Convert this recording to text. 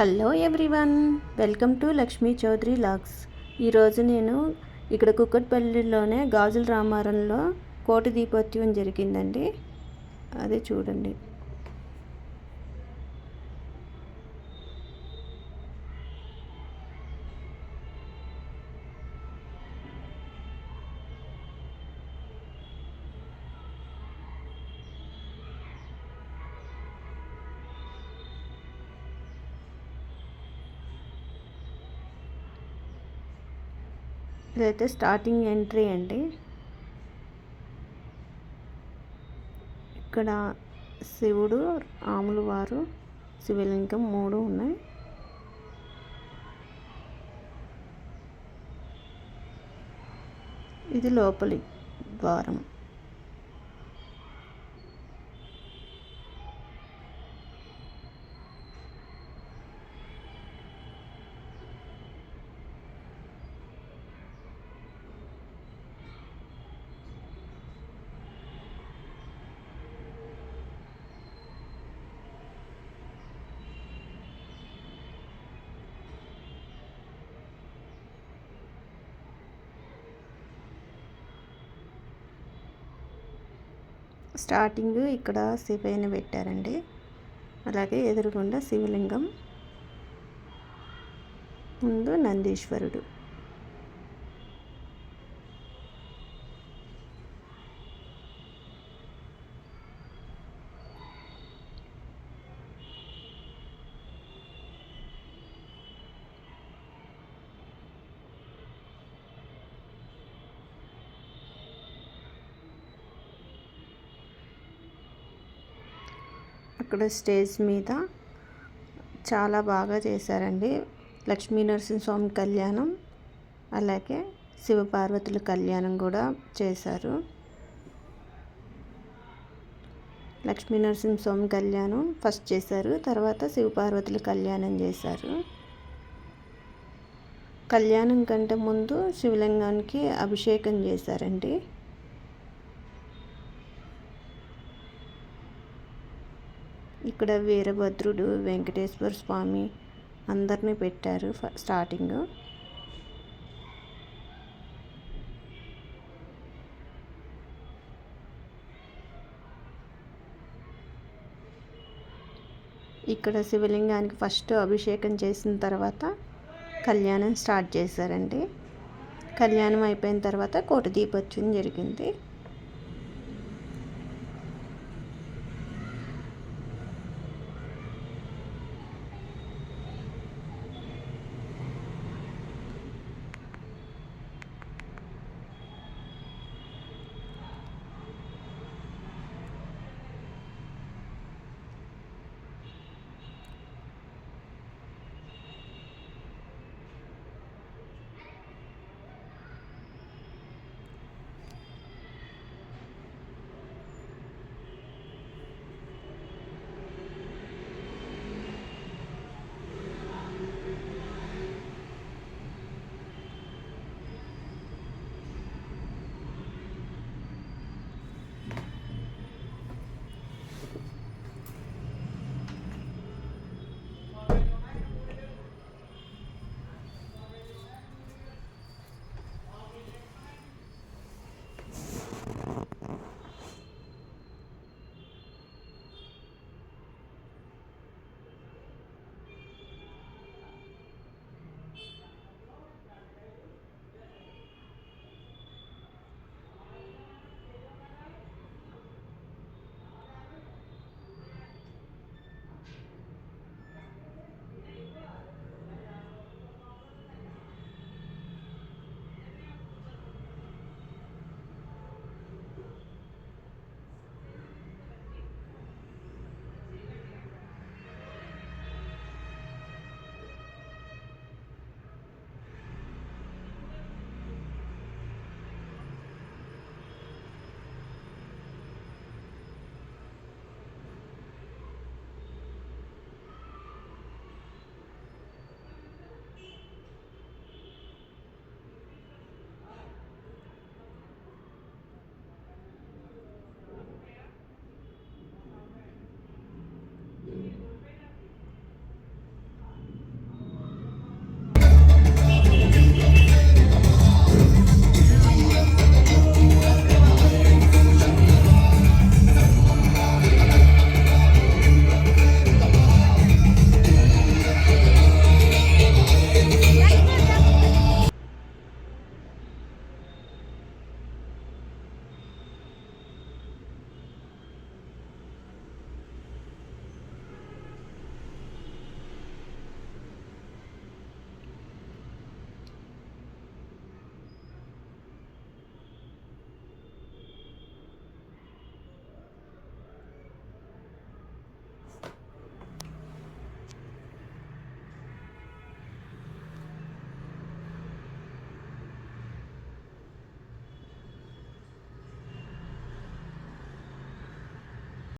Hello everyone welcome to Lakshmi Chowdary vlogs. ఈరోజు నేను ఇక్కడ కుక్కట్పల్లిలోనే గాజుల రామారంలో కోటి దీపోత్సవం జరిగిందండి. అదే చూడండి. ఇదైతే స్టార్టింగ్ ఎంట్రీ అండి. ఇక్కడ శివుడు రాములు వారు శివలింగం మూడు ఉన్నాయి. ఇది లోపలి ద్వారం. స్టార్టింగ్ ఇక్కడ శివయ్యని పెట్టారండి. అలాగే ఎదురుగుండా శివలింగం. ముందు నందీశ్వరుడు. అక్కడ స్టేజ్ మీద చాలా బాగా చేశారండి. లక్ష్మీ నరసింహస్వామి కళ్యాణం అలాగే శివపార్వతుల కళ్యాణం కూడా చేశారు. లక్ష్మీ నరసింహస్వామి కళ్యాణం ఫస్ట్ చేశారు తర్వాత శివపార్వతుల కళ్యాణం చేశారు. కళ్యాణం కంటే ముందు శివలింగానికి అభిషేకం చేశారండి. ఇక్కడ వీరభద్రుడు వెంకటేశ్వర స్వామి అందరినీ పెట్టారు స్టార్టింగ్. ఇక్కడ శివలింగానికి ఫస్ట్ అభిషేకం చేసిన తర్వాత కళ్యాణం స్టార్ట్ చేశారండి. కళ్యాణం అయిపోయిన తర్వాత కోట దీపోత్సవం జరిగింది.